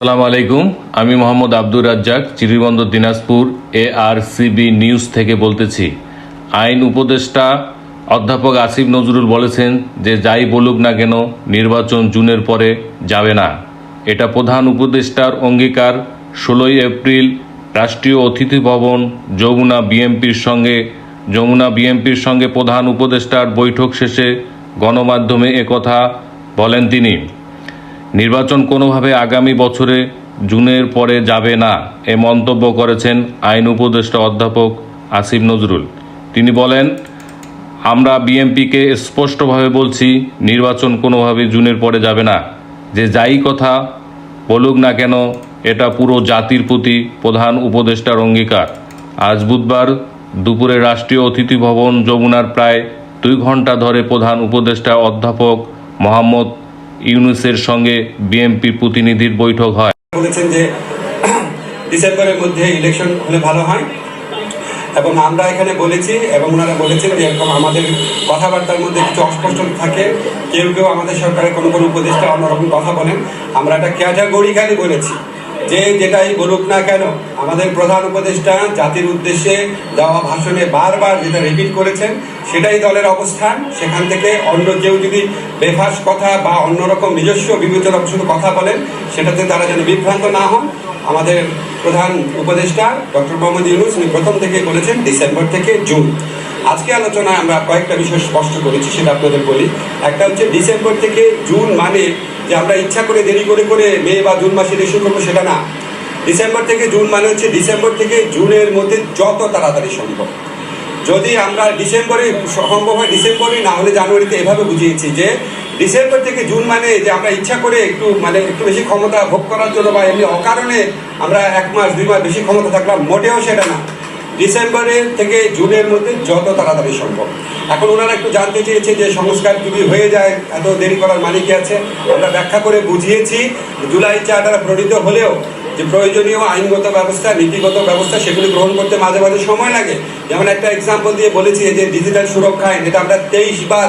আসসালামু আলাইকুম। আমি Mohammad Abdur Razzak Chiribandar Dinajpur, A R CB news থেকে বলতেছি। আইন উপদেষ্টা অধ্যাপক আসিফ নজরুল বলেছেন যে যাই বলুক না কেন, নির্বাচন জুনের পরে যাবে না। এটা প্রধান উপদেষ্টার অঙ্গীকার। ষোলোই এপ্রিল রাষ্ট্রীয় অতিথি ভবন, যমুনা বিএমপির সঙ্গে, যমুনা বিএমপির সঙ্গে প্রধান উপদেষ্টার বৈঠক শেষে গণমাধ্যমে একথা বলেন তিনি। নির্বাচন কোনোভাবে আগামী বছরে জুনের পরে যাবে না, এ মন্তব্য করেছেন আইন উপদেষ্টা অধ্যাপক আসিফ নজরুল। তিনি বলেন, আমরা বিএমপিকে স্পষ্টভাবে বলছি, নির্বাচন কোনোভাবে জুনের পরে যাবে না। যে যাই কথা বলুক না কেন, এটা পুরো জাতির প্রতি প্রধান উপদেষ্টার অঙ্গীকার। আজ বুধবার দুপুরে রাষ্ট্রীয় অতিথি ভবন যমুনার প্রায় দুই ঘণ্টা ধরে প্রধান উপদেষ্টা অধ্যাপক মোহাম্মদ ইউনুসের সঙ্গে বিএনপি প্রতিনিধির বৈঠক হয়। বলেছেন যে ডিসেম্বরের মধ্যে ইলেকশন হলে ভালো হয়। এবং আমরা এখানে বলেছি এবং ওনারা বলেছেন যে এরকম আমাদের কথাবার্তার মধ্যে কিছু অস্পষ্ট থাকে। কেউ কেউ আমাদের সরকারের কোনো কোনো উপদেষ্টা অন্যরকম কথা বলেন। আমরা একটা ক্যাটাগরিক্যালি বলেছি। যে যেটাই বলুক না কেন, আমাদের প্রধান উপদেষ্টা জাতির উদ্দেশ্যে দেওয়া ভাষণে বারবার যেটা রিপিট করেছেন, সেটাই দলের অবস্থান। সেখান থেকে অন্য কেউ যদি বেফাস কথা বা অন্যরকম নিজস্ব বিবেচনা শুধু কথা বলেন, সেটাতে তারা যেন বিভ্রান্ত না হন। আমাদের প্রধান উপদেষ্টা ডক্টর মোহাম্মদ ইউনুস, উনি প্রথম থেকে বলেছেন, ডিসেম্বর থেকে জুন। আজকে আলোচনায় আমরা কয়েকটা বিষয় স্পষ্ট করেছি, সেটা আপনাদের বলি। একটা হচ্ছে ডিসেম্বর থেকে জুন মানে যে আমরা ইচ্ছা করে দেরি করে করে মে বা জুন মাসে ইস্যু করব, সেটা না। ডিসেম্বর থেকে জুন মানে হচ্ছে ডিসেম্বর থেকে জুনের মধ্যে যত তাড়াতাড়ি সম্ভব। যদি আমরা ডিসেম্বরে সম্ভব হয় ডিসেম্বরে না হলে জানুয়ারিতে এভাবে বুঝিয়েছি যে ডিসেম্বর থেকে জুন মানে যে আমরা ইচ্ছা করে একটু মানে একটু বেশি ক্ষমতা ভোগ করার জন্য বা এমনি অকারণে আমরা এক মাস, দুই মাস বেশি ক্ষমতা থাকলাম, মোটেও সেটা না। ডিসেম্বরের থেকে জুনের মধ্যে যত তাড়াতাড়ি সম্ভব। এখন ওনারা একটু জানতে চেয়েছে যে সংস্কার যদি হয়ে যায়, এত দেরি করার মানে কি আছে? আমরা ব্যাখ্যা করে বুঝিয়েছি, জুলাই চার্টার প্রণীত হলেও যে প্রয়োজনীয় আইনগত ব্যবস্থা, নীতিগত ব্যবস্থা, সেগুলি গ্রহণ করতে মাঝে মাঝে সময় লাগে। যেমন একটা এক্সাম্পল দিয়ে বলেছি যে ডিজিটাল সুরক্ষা আইন যেটা আমরা তেইশ বার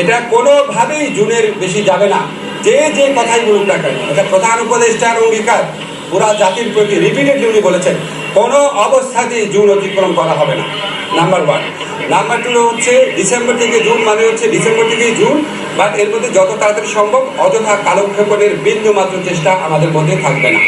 এটা কোনোভাবেই জুনের বেশি যাবে না। যে যে কথাই বলুক না কেন, এটা প্রধান উপদেষ্টার অঙ্গীকার, পুরা জাতির প্রতি রিপিটেডলি উনি বলেছেন, কোনো অবস্থাতেই জুন অতিক্রম করা হবে না। নাম্বার ওয়ান নাম্বার টু হচ্ছে ডিসেম্বর থেকে জুন মানে হচ্ছে ডিসেম্বর থেকেই জুন বাট এর মধ্যে যত তাড়াতাড়ি সম্ভব অযথা কালক্ষেপণের বিন্দু মাত্র চেষ্টা আমাদের মধ্যে থাকবে না।